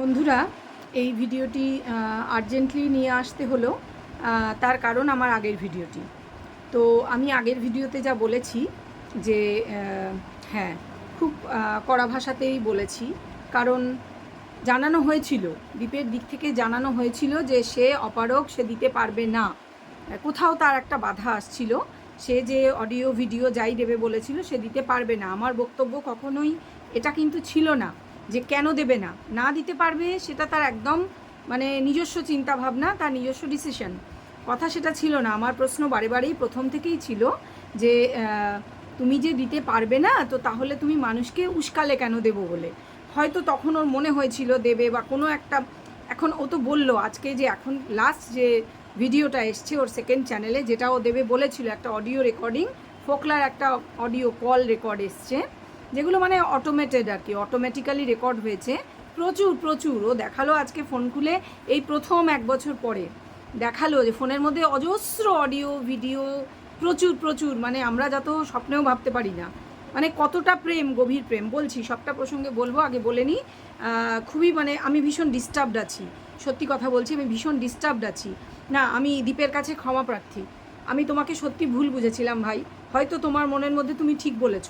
বন্ধুরা, এই ভিডিওটি আর্জেন্টলি নিয়ে আসতে হলো তার কারণ আমার আগের ভিডিওটি। তো আমি আগের ভিডিওতে যা বলেছি যে হ্যাঁ খুব কড়া ভাষাতেই বলেছি, কারণ জানানো হয়েছিল দ্বীপের দিক থেকে জানানো হয়েছিল যে সে অপারক সে দিতে পারবে না। কোথাও তার একটা বাধা আসছিল, সে যে অডিও, ভিডিও যাই দেবে বলেছিল, সে দিতে পারবে না। আমার বক্তব্য কখনোই, এটা কিন্তু ছিল না। যে কেন দেবে না না দিতে পারবে সেটা তার একদম মানে নিজস্ব চিন্তা ভাবনা তার নিজস্ব ডিসিশন কথা সেটা ছিল না, আমার প্রশ্ন বারে বারেই প্রথম থেকেই ছিল যে তুমি যে দিতে পারবে না, তো তাহলে তুমি মানুষকে উস্কালে কেন দেবো বলে? হয়তো তখন ওর মনে হয়েছিল দেবে বা কোনো একটা, এখন ও তো বলল আজকে যে এখন লাস্ট যে ভিডিওটা এসছে ওর সেকেন্ড চ্যানেলে যেটা ও দেবে বলেছিল, একটা অডিও রেকর্ডিং ফোকলার একটা অডিও কল রেকর্ড এসছে। যেগুলো মানে অটোমেটেড আর কি অটোমেটিক্যালি রেকর্ড হয়েছে। প্রচুর প্রচুর। ও দেখাল আজকে ফোন খুলে, এই প্রথম এক বছর পরে। দেখাল যে ফোনের মধ্যে অজস্র অডিও ভিডিও প্রচুর প্রচুর। মানে আমরা যত স্বপ্নেও ভাবতে পারি না। মানে কতটা প্রেম, গভীর প্রেম। বলছি, সবটা প্রসঙ্গে বলব, আগে বলে নিই খুবই মানে আমি ভীষণ ডিস্টার্বড আছি। সত্যি কথা বলছি, আমি ভীষণ ডিস্টার্বড আছি। না, আমি দীপের কাছে ক্ষমা প্রার্থী। আমি তোমাকে সত্যি ভুল বুঝেছিলাম ভাই। হয়তো তোমার মনের মধ্যে তুমি ঠিক বলেছ।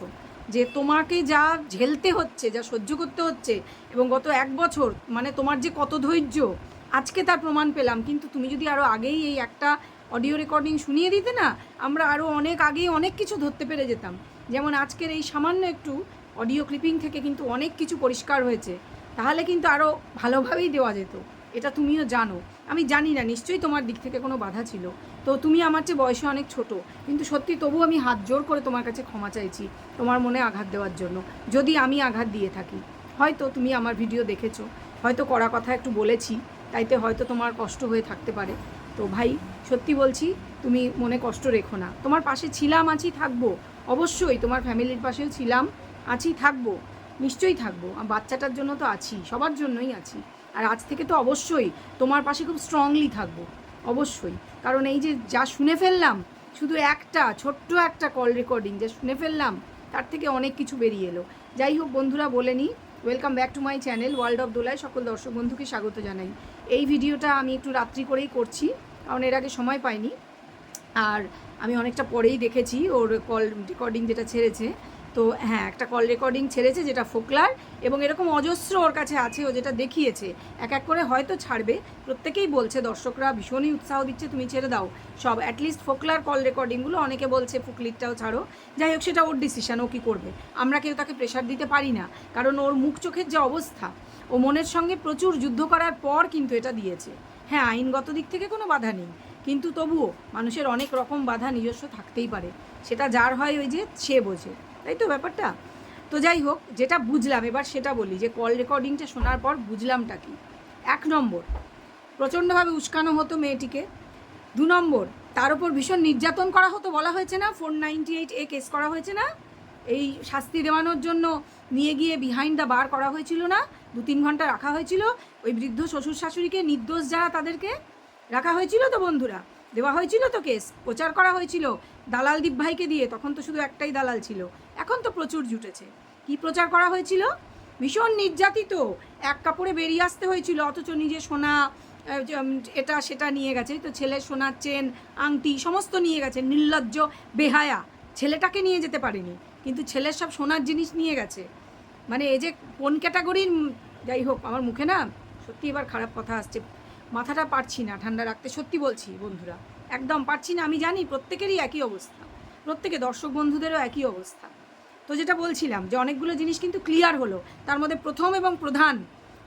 যে তোমাকে যা ঝেলতে হচ্ছে, যা সহ্য করতে হচ্ছে, এবং গত এক বছর মানে তোমার যে কত ধৈর্য, আজকে তার প্রমাণ পেলাম। কিন্তু তুমি যদি আরও আগেই এই একটা অডিও রেকর্ডিং শুনিয়ে দিতে না, আমরা আরও অনেক আগেই অনেক কিছু ধরতে পেরে যেতাম। যেমন আজকের এই সামান্য একটু অডিও ক্লিপিং থেকে কিন্তু অনেক কিছু পরিষ্কার হয়েছে। তাহলে কিন্তু আরও ভালোভাবেই দেওয়া যেত। এটা তুমিও জানো। আমি জানি না, নিশ্চয়ই তোমার দিক থেকে কোনো বাধা ছিল। তো তুমি আমার চেয়ে বয়সে অনেক ছোট। কিন্তু সত্যি তবু আমি হাত জোর করে তোমার কাছে ক্ষমা চাইছি, তোমার মনে আঘাত দেওয়ার জন্য। যদি আমি আঘাত দিয়ে থাকি, হয়তো তুমি আমার ভিডিও দেখেছ, হয়তো কড়া কথা একটু বলেছি, তাইতে হয়তো তোমার কষ্ট হয়ে থাকতে পারে। তো ভাই, সত্যি বলছি, তুমি মনে কষ্ট রেখো না। তোমার পাশে ছিলাম, আছি, থাকব। অবশ্যই তোমার ফ্যামিলির পাশেও ছিলাম, আছি, থাকব। নিশ্চয়ই থাকব। বাচ্চাটার জন্য তো আছি, সবার জন্যই আছি। আর আজ থেকে তো অবশ্যই তোমার পাশে খুব স্ট্রংলি থাকব। অবশ্যই। কারণ এই যে যা শুনে ফেললাম, শুধু একটা, ছোট্ট একটা কল রেকর্ডিং যা শুনে ফেললাম, তার থেকে অনেক কিছু বেরিয়ে এলো। যাই হোক বন্ধুরা, বলে নিই welcome back to my channel world of দোলায় সকল দর্শক বন্ধুকে স্বাগত জানাই। এই ভিডিওটা আমি একটু রাত্রি করেই করছি, কারণ এর আগে সময় পাইনি। আর আমি অনেকটা পরেই দেখেছি ওর কল রেকর্ডিং যেটা ছেড়েছে। তো হ্যাঁ একটা কল রেকর্ডিং ছেড়েছে যেটা ফোকলার এবং এরকম অজস্র ওর কাছে আছে, ও যেটা দেখিয়েছে, এক এক করে হয়তো ছাড়বে। প্রত্যেকেই বলছে, দর্শকরা ভীষণই উৎসাহ দিচ্ছে, তুমি ছেড়ে দাও। সব অ্যাটলিস্ট ফোকলার কল রেকর্ডিংগুলো অনেকে বলছে, ফুকলিরটাও ছাড়ো। যাই হোক, সেটা ওর ডিসিশান ও কী করবে? আমরা কেউ তাকে প্রেশার দিতে পারি না, কারণ ওর মুখ চোখের যে অবস্থা, ও মনের সঙ্গে প্রচুর যুদ্ধ করার পর কিন্তু এটা দিয়েছে। হ্যাঁ আইনগত দিক থেকে কোনো বাধা নেই, কিন্তু তবুও মানুষের অনেক রকম বাধা নিজস্ব থাকতেই পারে। সেটা যার হয় ওই যে সে বোঝে। তাই তো ব্যাপারটা? তো যাই হোক, যেটা বুঝলাম, এবার সেটা বলি যে কল রেকর্ডিংটা শোনার পর বুঝলামটা কি? এক নম্বর, প্রচণ্ডভাবে উস্কানো হতো মেয়েটিকে। দু নম্বর, তার উপর ভীষণ নির্যাতন করা হতো বলা হয়েছে না? Four ninety eight A case করা হয়েছে না? এই শাস্তি দেওয়ানোর জন্য নিয়ে গিয়ে বিহাইন্ড দ্য বার করা হয়েছিল না? দু তিন ঘণ্টা রাখা হয়েছিল। ওই বৃদ্ধ শ্বশুর শাশুড়িকে নির্দোষ যারা তাদেরকে রাখা হয়েছিল তো বন্ধুরা? দেওয়া হয়েছিল তো কেস প্রচার করা হয়েছিল। দালাল দীপ ভাইকে দিয়ে, তখন তো শুধু একটাই দালাল ছিল। এখন তো প্রচুর জুটেছে। কি প্রচার করা হয়েছিল? ভীষণ নির্যাতিত। এক কাপড়ে বেরিয়ে আসতে হয়েছিল, অথচ নিজে সোনা এটা সেটা নিয়ে গেছে। তো ছেলে সোনার চেন, আংটি সমস্ত নিয়ে গেছে, নির্লজ্জ, বেহায়া। ছেলেটাকে নিয়ে যেতে পারেনি, কিন্তু ছেলের সব সোনার জিনিস নিয়ে গেছে। মানে এই যে কোন ক্যাটাগরির যাই হোক, আমার মুখে না সত্যি এবার খারাপ কথা আসছে। মাথাটা পারছি না, ঠান্ডা রাখতে সত্যি বলছি, বন্ধুরা। একদম পারছি না, আমি জানি প্রত্যেকেরই একই অবস্থা। প্রত্যেকে দর্শক বন্ধুদেরও একই অবস্থা। তো যেটা বলছিলাম যে অনেকগুলো জিনিস কিন্তু ক্লিয়ার হলো। তার মধ্যে প্রথম এবং প্রধান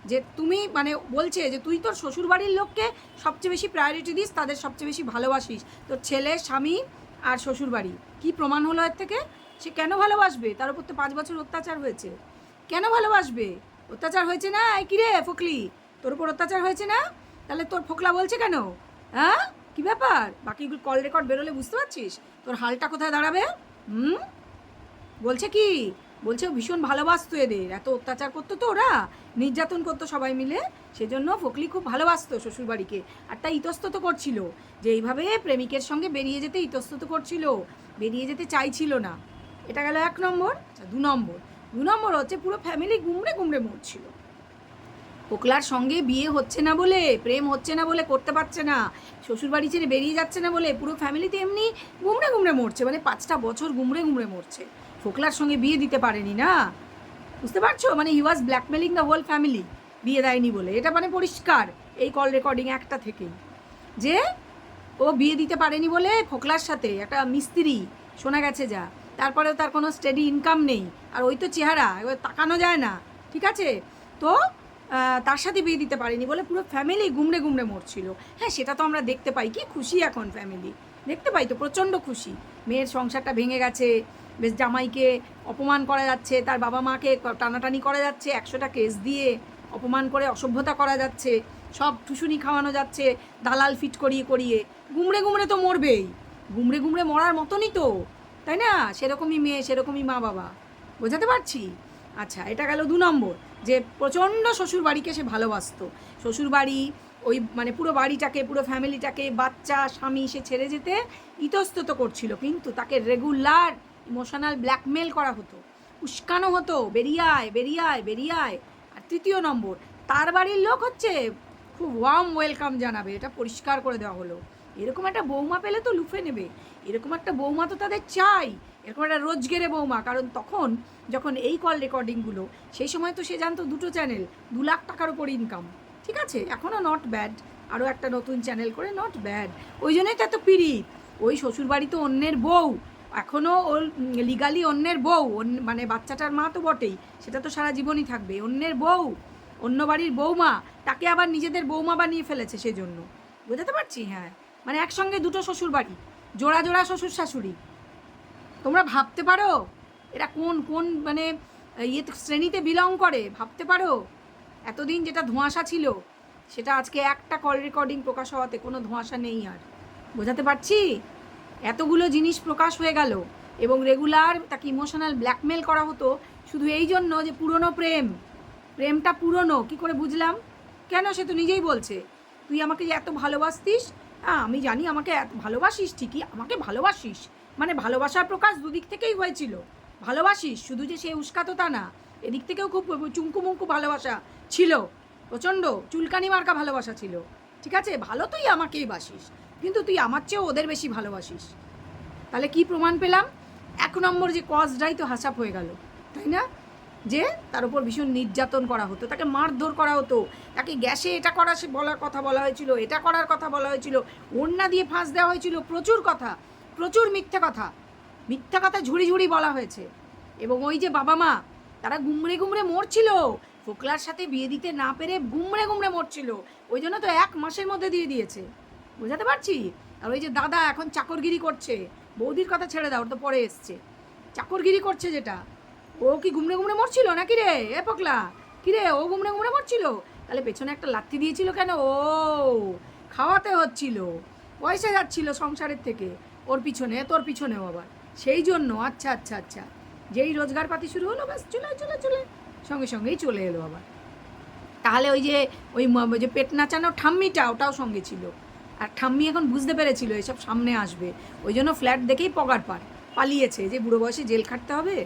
যে তুমি মানে বলছে যে তুই তোর শ্বশুরবাড়ির লোককে সবচেয়ে বেশি প্রায়োরিটি দিস, তাদের সবচেয়ে বেশি ভালোবাসিস। তোর ছেলে, স্বামী আর শ্বশুরবাড়ি। কি প্রমাণ হলো এর থেকে? সে কেন ভালোবাসবে? তার উপর তো পাঁচ বছর অত্যাচার হয়েছে। কেন ভালোবাসবে? অত্যাচার হয়েছে না? এই কিরে ফকলি, তোর উপর অত্যাচার হয়েছে না? তাহলে তোর ফোকলা বলছে কেন? হ্যাঁ? কী ব্যাপার? বাকি কল রেকর্ড বেরোলে বুঝতে পারছিস? তোর হালটা কোথায় দাঁড়াবে? হুম? বলছে কি? বলছে, ভীষণ ভালোবাসতো এদের। এত অত্যাচার করতো তো ওরা, নির্যাতন করতো সবাই মিলে, সেজন্য ফকলি খুব ভালোবাসতো শ্বশুরবাড়িকে। আর তাই ইতস্তত করছিল, যে এইভাবে প্রেমিকের সঙ্গে বেরিয়ে যেতে ইতস্তত করছিল, বেরিয়ে যেতে চাইছিল না। এটা গেল এক নম্বর আচ্ছা দু নম্বর। দু নম্বর হচ্ছে পুরো ফ্যামিলি গুমড়ে গুমড়ে মরছিল। পোকলার সঙ্গে বিয়ে হচ্ছে না বলে, প্রেম হচ্ছে না বলে, করতে পারছে না, শ্বশুরবাড়ি ছেড়ে বেরিয়ে যাচ্ছে না বলে পুরো ফ্যামিলিতে এমনি গুমড়ে গুমড়ে মরছে। মানে পাঁচটা বছর গুমড়ে গুমড়ে মরছে। ফোকলার সঙ্গে বিয়ে দিতে পারেনি না? বুঝতে পারছ? মানে he was blackmailing the whole family বিয়ে দেয়নি বলে। এটা মানে পরিষ্কার এই কল রেকর্ডিং একটা থেকেই। যে ও বিয়ে দিতে পারেনি বলে ফোকলার সাথে একটা মিস্ত্রি, শোনা গেছে যা, তারপরেও তার কোনো স্টেডি ইনকাম নেই। আর ওই তো চেহারা, এবার তাকানো যায় না, ঠিক আছে? তো তার সাথে বিয়ে দিতে পারেনি বলে পুরো ফ্যামিলি গুমড়ে গুমড়ে মরছিল। হ্যাঁ সেটা তো আমরা দেখতে পাই। কি খুশি এখন ফ্যামিলি দেখতে পাই তো, প্রচণ্ড খুশি। মেয়ের সংসারটা ভেঙে গেছে বেশ জামাইকে অপমান করা যাচ্ছে, তার বাবা মাকে টানাটানি করা যাচ্ছে, একশোটা কেস দিয়ে অপমান করে অসভ্যতা করা যাচ্ছে, সব টুসুনি খাওয়ানো যাচ্ছে, দালাল ফিট করিয়ে করিয়ে। গুমড়ে গুমড়ে তো মরবেই। গুমড়ে গুমড়ে মরার মতনই তো। তাই না? সেরকমই মেয়ে, সেরকমই মা বাবা। বোঝাতে পারছি? আচ্ছা এটা গেল দু নম্বর, যে প্রচণ্ড শ্বশুর বাড়িকে সে ভালোবাসতো। শ্বশুর বাড়ি ওই মানে পুরো বাড়িটাকে, পুরো ফ্যামিলিটাকে বাচ্চা, স্বামী সে ছেড়ে যেতে ইতস্তত করছিল, কিন্তু তাকে রেগুলার ইমোশনাল ব্ল্যাকমেল করা হতো। উস্কানো হতো বেরিয়ে আয় বেরিয়ে আয় বেরিয়ে আয় আর তৃতীয় নম্বর, তার বাড়ির লোক হচ্ছে খুব ওয়ার্ম ওয়েলকাম জানাবে, এটা পরিষ্কার করে দেওয়া হলো। এরকম একটা বৌমা পেলে তো লুফে নেবে। এরকম একটা বৌমা তো তাদের চাই। এরকম একটা রোজগেরে বৌমা, কারণ তখন যখন এই কল রেকর্ডিংগুলো সেই সময় তো সে জানতো দুটো চ্যানেল দু লাখ টাকার উপর ইনকাম ঠিক আছে? এখনও নট ব্যাড আরও একটা নতুন চ্যানেল করে নট ব্যাড ওই জন্যই তো এত পিড়িত। ওই শ্বশুরবাড়ি তো অন্যের বউ। এখনও ওর লিগালি অন্যের বউ মানে বাচ্চাটার মা তো বটেই, সেটা তো সারা জীবনই থাকবে। অন্যের বউ, অন্য বাড়ির বৌমা তাকে আবার নিজেদের বৌমা বানিয়ে ফেলেছে সেজন্য। বুঝতে পারছি? হ্যাঁ। মানে একসঙ্গে দুটো শ্বশুর বাড়ি, জোড়া জোড়া শ্বশুর শাশুড়ি। তোমরা ভাবতে পারো? এরা কোন কোন মানে ইয়ে শ্রেণীতে বিলং করে, ভাবতে পারো? এতদিন যেটা ধোঁয়াশা ছিল, সেটা আজকে একটা কল রেকর্ডিং প্রকাশ হওয়াতে কোনো ধোঁয়াশা নেই আর। বোঝাতে পারছি? এতগুলো জিনিস প্রকাশ হয়ে গেল এবং রেগুলার তাকে ইমোশনাল ব্ল্যাকমেল করা হতো শুধু এই জন্য যে পুরনো প্রেম, প্রেমটা পুরনো, কি করে বুঝলাম? কেন সে তো নিজেই বলছে, তুই আমাকে যে এত ভালোবাসতিস? হ্যাঁ আমি জানি আমাকে এত ভালোবাসিস, ঠিকই, আমাকে ভালোবাসিস। মানে ভালোবাসার প্রকাশ দুদিক থেকেই হয়েছিল। ভালোবাসিস, শুধু যে সে উস্কাতো তা না, এদিক থেকেও খুব চুমকু মুঙ্কু ভালোবাসা ছিল। প্রচণ্ড চুলকানি মার্কা ভালোবাসা ছিল। ঠিক আছে? ভালো তুই আমাকেই বাসিস, কিন্তু তুই আমার চেয়েও ওদের বেশি ভালোবাসিস। তাহলে কি প্রমাণ পেলাম? এক নম্বর যে কজটাই তো হাসাপ হয়ে গেল, তাই না? যে তার উপর ভীষণ নির্যাতন করা হতো, তাকে মারধর করা হতো, তাকে গ্যাসে এটা করা সে বলার কথা বলা হয়েছিল, এটা করার কথা বলা হয়েছিল, ওড়না দিয়ে ফাঁস দেওয়া হয়েছিল, প্রচুর কথা, প্রচুর মিথ্যে কথা। মিথ্যা কথা ঝুড়ি ঝুড়ি বলা হয়েছে। এবং ওই যে বাবা মা, তারা গুমড়ে গুমড়ে মরছিল ফোকলার সাথে বিয়ে দিতে না পেরে গুমড়ে গুমড়ে মরছিল। ওই জন্য তো এক মাসের মধ্যে দিয়ে দিয়েছে। বোঝাতে পারছি? আর ওই যে দাদা এখন চাকরগিরি করছে। বৌদির কথা ছেড়ে দাও, ওর তো পরে এসছে। চাকরগিরি করছে যেটা। ও কি গুমড়ে গুমড়ে মরছিল নাকি রে? এ পকলা কি রে, ও গুমড়ে গুমড়ে মরছিল? তাহলে পেছনে একটা লাথি দিয়েছিল কেন? ও, খাওয়াতে হচ্ছিল। পয়সা যাচ্ছিল সংসারের থেকে। ওর পিছনে, তোর পিছনেও আবার। সেই জন্য আচ্ছা আচ্ছা আচ্ছা। যেই রোজগার পাতি শুরু হলো, ব্যাস চলে চলে চলে সঙ্গে সঙ্গেই চলে এলো আবার। তাহলে ওই যে ওই যে পেট নাচানো ঠাম্মিটা ওটাও সঙ্গে ছিল। আর ঠাম্মি এখন বুঝতে পেরেছিল এসব সামনে আসবে। ওই জন্য ফ্ল্যাট দেখেই পগার পার, পালিয়েছে। যে বুড়ো বয়সে জেল খাটতে হবে?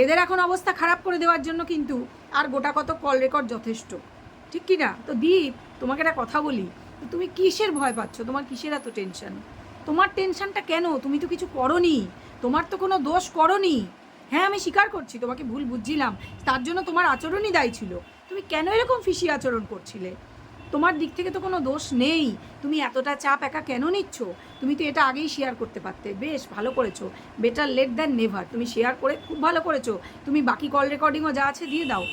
এদের এখন অবস্থা খারাপ করে দেওয়ার জন্য কিন্তু আর গোটা কত কল রেকর্ড যথেষ্ট। ঠিক কি না তো দীপ, তোমাকে একটা কথা বলি। তুমি কিসের ভয় পাচ্ছ? তোমার কিসের এত টেনশন তোমার টেনশনটা কেন? তুমি তো কিছু করনি। তোমার তো কোনো দোষ করনি। হ্যাঁ আমি স্বীকার করছি, তোমাকে ভুল বুঝছিলাম। তার জন্য তোমার আচরণই দায়ী ছিল। তুমি কেন এরকম ফিসি আচরণ করছিলে? তোমার দিক থেকে তো কোনো দোষ নেই। তুমি এতটা চাপ একা কেন নিচ্ছ? তুমি তো এটা আগেই শেয়ার করতে পারতে। বেশ, ভালো করেছ। বেটার লেট দ্যান নেভার তুমি শেয়ার করে, খুব ভালো করেছ। তুমি বাকি কল রেকর্ডিংও যা আছে দিয়ে দাও।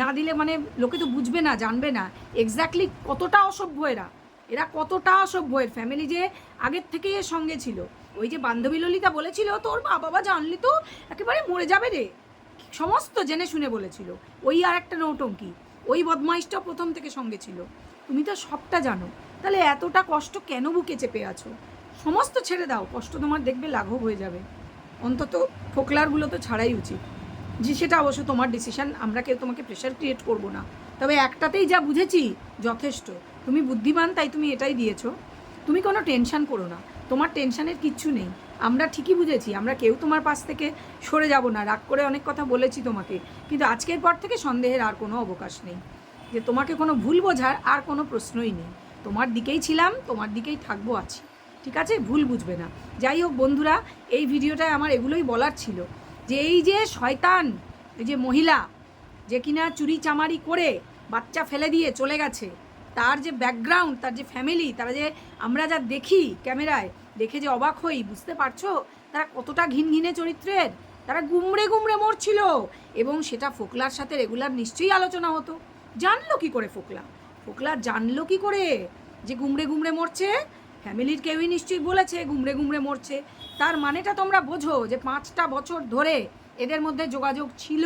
না দিলে মানে লোকে তো বুঝবে না, জানবে না। এক্স্যাক্টলি কতটা অসভ্য এরা। এরা কতটা অসভ্য এর ফ্যামিলি যে আগের থেকেই এর সঙ্গে ছিল। ওই যে বান্ধবী ললিতা বলেছিল, তোর মা বাবা জানলি তো একেবারে মরে যাবে রে। সমস্ত জেনে শুনে বলেছিল। ওই আর একটা নৌটঙ্কি ওই বদমাইশটা প্রথম থেকে সঙ্গে ছিল। তুমি তো সবটা জানো, তাহলে এতটা কষ্ট কেন বুকে চেপে আছো? সমস্ত ছেড়ে দাও, কষ্ট তোমার দেখবে লাঘব হয়ে যাবে। অন্তত ফোকলারগুলো তো ছাড়াই উচিত। যে সেটা অবশ্য তোমার ডিসিশন আমরা কেউ তোমাকে প্রেশার ক্রিয়েট করব না। তবে একটাতেই যা বুঝেছি, যথেষ্ট। তুমি বুদ্ধিমান, তাই তুমি এটাই দিয়েছ। তুমি কোনো টেনশন করো না। তোমার টেনশনের কিচ্ছু নেই। আমরা ঠিকই বুঝেছি, আমরা কেউ তোমার পাশ থেকে সরে যাব না। রাগ করে অনেক কথা বলেছি তোমাকে, কিন্তু আজকের পর থেকে সন্দেহের আর কোনো অবকাশ নেই। যে তোমাকে কোনো ভুল বোঝার আর কোনো প্রশ্নই নেই। তোমার দিকেই ছিলাম, তোমার দিকেই থাকব আছি। ঠিক আছে? ভুল বুঝবে না। যাই হোক বন্ধুরা, এই ভিডিওটায় আমার এগুলোই বলার ছিল। যে এই যে শয়তান, এই যে মহিলা, যে কিনা চুরি চামারি করে বাচ্চা ফেলে দিয়ে চলে গেছে তার যে ব্যাকগ্রাউন্ড তার যে ফ্যামিলি তারা যে আমরা যা দেখি ক্যামেরায়, দেখে যে অবাক হই, বুঝতে পারছ? তারা কতটা ঘিন ঘিনে চরিত্রের? তারা গুমড়ে গুমড়ে মরছিল। এবং সেটা ফোকলার সাথে রেগুলার নিশ্চয়ই আলোচনা হতো। জানলো কি করে ফোকলা? ফোকলা জানলো কি করে যে গুমড়ে গুমড়ে মরছে? ফ্যামিলির কেউই নিশ্চয়ই বলেছে গুমড়ে গুমড়ে মরছে। তার মানেটা তোমরা বোঝো যে পাঁচটা বছর ধরে এদের মধ্যে যোগাযোগ ছিল।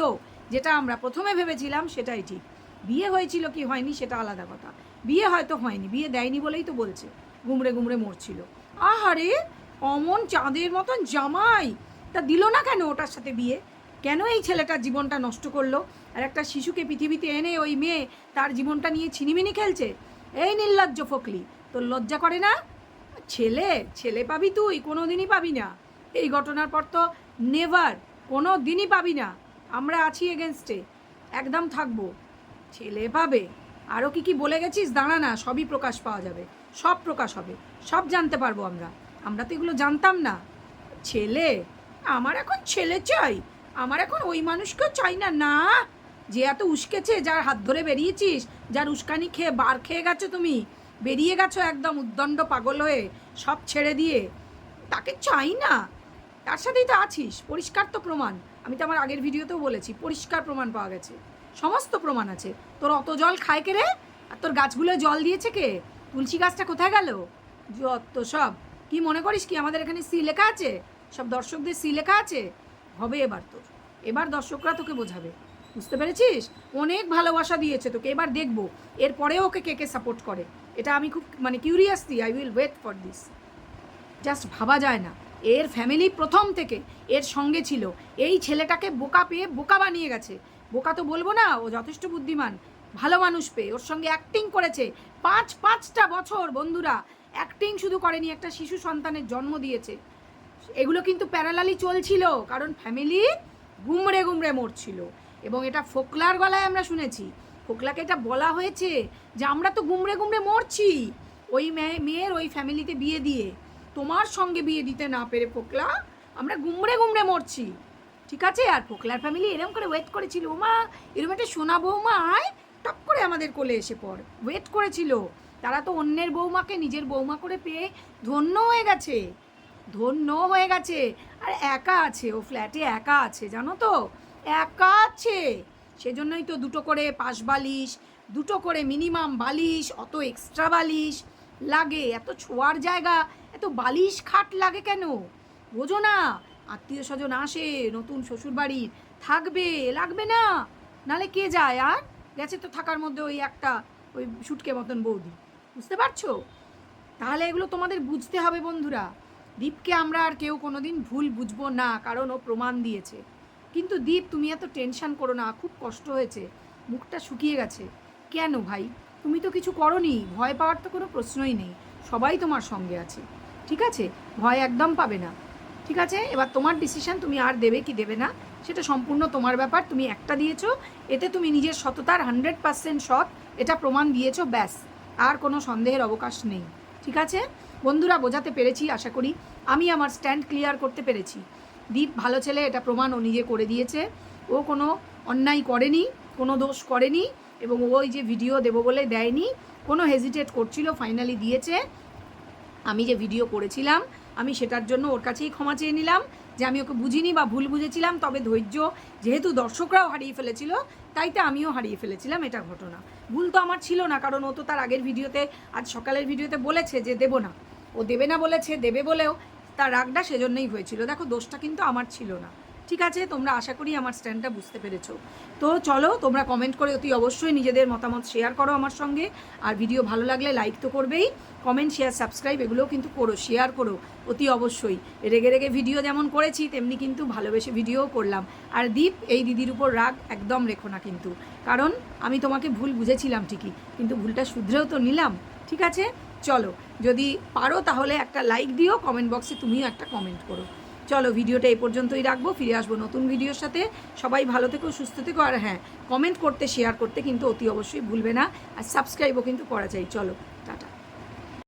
যেটা আমরা প্রথমে ভেবেছিলাম সেটাই ঠিক। বিয়ে হয়েছিল কি হয়নি সেটা আলাদা কথা। বিয়ে হয়তো হয়নি, বিয়ে দেয়নি বলেই তো বলছে, গুমড়ে গুমড়ে মরছিল। আহারে, অমন চাঁদের মতন জামাই, তা দিল না কেন ওটার সাথে বিয়ে? কেন এই ছেলেটার জীবনটা নষ্ট করল? আর একটা শিশুকে পৃথিবীতে এনে ওই মেয়ে তার জীবনটা নিয়ে ছিনিমিনি খেলছে? এই নির্লজ্জ ফকলি, তোর লজ্জা করে না? ছেলে ছেলে পাবি তুই কোনো দিনই পাবি না। এই ঘটনার পর তো নেভার কোনো দিনই পাবি না। আমরা আছি এগেনস্টে একদম থাকব। ছেলে পাবে। আরও কি কি বলে গেছিস? দাঁড়া না, সবই প্রকাশ পাওয়া যাবে। সব প্রকাশ হবে। সব জানতে পারব আমরা। আমরা তো এগুলো জানতাম না। ছেলে, আমার এখন ছেলে চাই। আমার এখন ওই মানুষকেও চাই না। না, যে এত উস্কেছে, যার হাত ধরে বেরিয়েছিস, যার উস্কানি খেয়ে বার খেয়ে গেছো তুমি, বেরিয়ে গেছো একদম উদ্দণ্ড পাগল হয়ে, সব ছেড়ে দিয়ে, তাকে চাই না। তার সাথেই তো আছিস। পরিষ্কার তো প্রমাণ। আমি তো আমার আগের ভিডিওতেও বলেছি, পরিষ্কার প্রমাণ পাওয়া গেছে। সমস্ত প্রমাণ আছে। তোর অত জল খায় কে রে? আর তোর গাছগুলো জল দিয়েছে কে? তুলসী গাছটা কোথায় গেল? যত সব। কি মনে করিস কি আমাদের এখানে সি লেখা আছে? সব দর্শকদের সি লেখা আছে? হবে এবার তোর। এবার দর্শকরা তোকে বোঝাবে। বুঝতে পেরেছিস? অনেক ভালোবাসা দিয়েছে তোকে। এবার দেখব। এরপরে ওকে কে কে সাপোর্ট করে। এটা আমি খুব মানে curiously I will wait for this just ভাবা যায় না। এর ফ্যামিলি প্রথম থেকে, এর সঙ্গে ছিল। এই ছেলেটাকে বোকা পেয়ে বোকা বানিয়ে গেছে। বোকা তো বলব না, ও যথেষ্ট বুদ্ধিমান। ভালো মানুষ পেয়ে ওর সঙ্গে অ্যাক্টিং করেছে। পাঁচ, পাঁচটা বছর, বন্ধুরা। অ্যাক্টিং শুধু করেনি, একটা শিশু সন্তানের জন্ম দিয়েছে। এগুলো কিন্তু প্যারালালি চলছিল, কারণ ফ্যামিলি গুমড়ে গুমড়ে মরছিল। এবং এটা ফোকলার গলায় আমরা শুনেছি। ফোকলাকে এটা বলা হয়েছে যে, আমরা তো গুমড়ে গুমড়ে মরছি। ওই মেয়ে, মেয়ের ওই ফ্যামিলিতে বিয়ে দিয়ে। তোমার সঙ্গে বিয়ে দিতে না পেরে ফোকলা, আমরা গুমড়ে গুমড়ে মরছি। ঠিক আছে? আর ফোকলার ফ্যামিলি এরকম করে ওয়েট করেছিল, ওমা এরকম একটা সোনা বৌমা আয়, টপ করে আমাদের কোলে এসে পড়। ওয়েট করেছিল। তারা তো অন্যের বৌমাকে নিজের বৌমা করে পেয়ে ধন্য হয়ে গেছে। ধন্য হয়ে গেছে। আর একা আছে, ও ফ্ল্যাটে একা আছে, জানো তো? একা আছে। সেজন্যই তো দুটো করে পাশ বালিশ, দুটো করে মিনিমাম বালিশ, অত এক্সট্রা বালিশ লাগে। এত ছোঁয়ার জায়গা, এত বালিশ খাট লাগে কেন? বোঝো না। আত্মীয় স্বজন আসে, নতুন শ্বশুর বাড়ির থাকবে, লাগবে না। নালে কে যায় আর? গেছে তো থাকার মধ্যে ওই একটা, ওই সুটকে মতন বৌদি। বুঝতে পারছ? তাহলে এগুলো তোমাদের বুঝতে হবে বন্ধুরা। দীপকে আমরা আর কেউ কোনোদিন ভুল বুঝব না, কারণ ও প্রমাণ দিয়েছে। কিন্তু দীপ, তুমি এত টেনশন করো না, খুব কষ্ট হয়েছে। মুখটা শুকিয়ে গেছে। কেন ভাই? তুমি তো কিছু করনি, ভয় পাওয়ার তো কোনো প্রশ্নই নেই। সবাই তোমার সঙ্গে আছে। ঠিক আছে? ভয় একদম পাবে না। ঠিক আছে? এবার তোমার ডিসিশন তুমি আর দেবে কি দেবে না, সেটা সম্পূর্ণ তোমার ব্যাপার। তুমি একটা দিয়েছ, এতে তুমি নিজের সততার হান্ড্রেড পার্সেন্ট সৎ, এটা প্রমাণ দিয়েছ, ব্যাস। আর কোনো সন্দেহের অবকাশ নেই, ঠিক আছে? বন্ধুরা, বোঝাতে পেরেছি, আশা করি। আমি আমার স্ট্যান্ড ক্লিয়ার করতে পেরেছি। দীপ ভালো ছেলে, এটা প্রমাণ ও নিজে করে দিয়েছে। ও কোনো অন্যায় করেনি, কোনো দোষ করেনি, এবং ওই যে ভিডিও দেবো বলে দেয়নি, কোনো হেজিটেট করছিল ফাইনালি দিয়েছে। আমি যে ভিডিও করেছিলাম আমি সেটার জন্য ওর কাছেই ক্ষমা চেয়ে নিলাম যে আমি ওকে বুঝিনি বা ভুল বুঝেছিলাম, তবে ধৈর্য, যেহেতু দর্শকরাও হারিয়ে ফেলেছিল তাই তো আমিও হারিয়ে ফেলেছিলাম এটা ঘটনা। ভুল তো আমার ছিল না, কারণ ও তো তার আগের ভিডিওতে, আজ সকালের ভিডিওতে বলেছে যে দেব না। ও দেবে না বলেছে, দেবে বলেও তার রাগটা সেজন্যই হয়েছিল। দেখো, দোষটা কিন্তু আমার ছিল না। ঠিক আছে, তোমরা আশা করি আমার স্ট্যান্ডটা বুঝতে পেরেছ। তো চলো, তোমরা কমেন্ট করে অতি অবশ্যই নিজেদের মতামত শেয়ার করো আমার সঙ্গে। আর ভিডিও ভালো লাগলে লাইক তো করবেই। কমেন্ট শেয়ার সাবস্ক্রাইব এগুলোও কিন্তু করো শেয়ার করো অতি অবশ্যই। রেগে রেগে ভিডিও যেমন করেছি, তেমনি কিন্তু ভালোবেসে ভিডিও করলাম। আর দীপ, এই দিদির উপর রাগ একদম রেখো না কিন্তু। কারণ আমি তোমাকে ভুল বুঝেছিলাম ঠিকই, কিন্তু ভুলটা শুধরেও তো নিলাম। ঠিক আছে? চলো, যদি পারো তাহলে একটা লাইক দিও কমেন্ট বক্সে তুমিও একটা কমেন্ট করো। চলো ভিডিওটা এই পর্যন্তই রাখব, ফিরে আসব নতুন ভিডিওর সাথে। সবাই ভালো থেকো, সুস্থ থেকো, আর হ্যাঁ কমেন্ট করতে শেয়ার করতে কিন্তু অতি অবশ্যই ভুলবে না। আর সাবস্ক্রাইবও কিন্তু করা চাই চলো।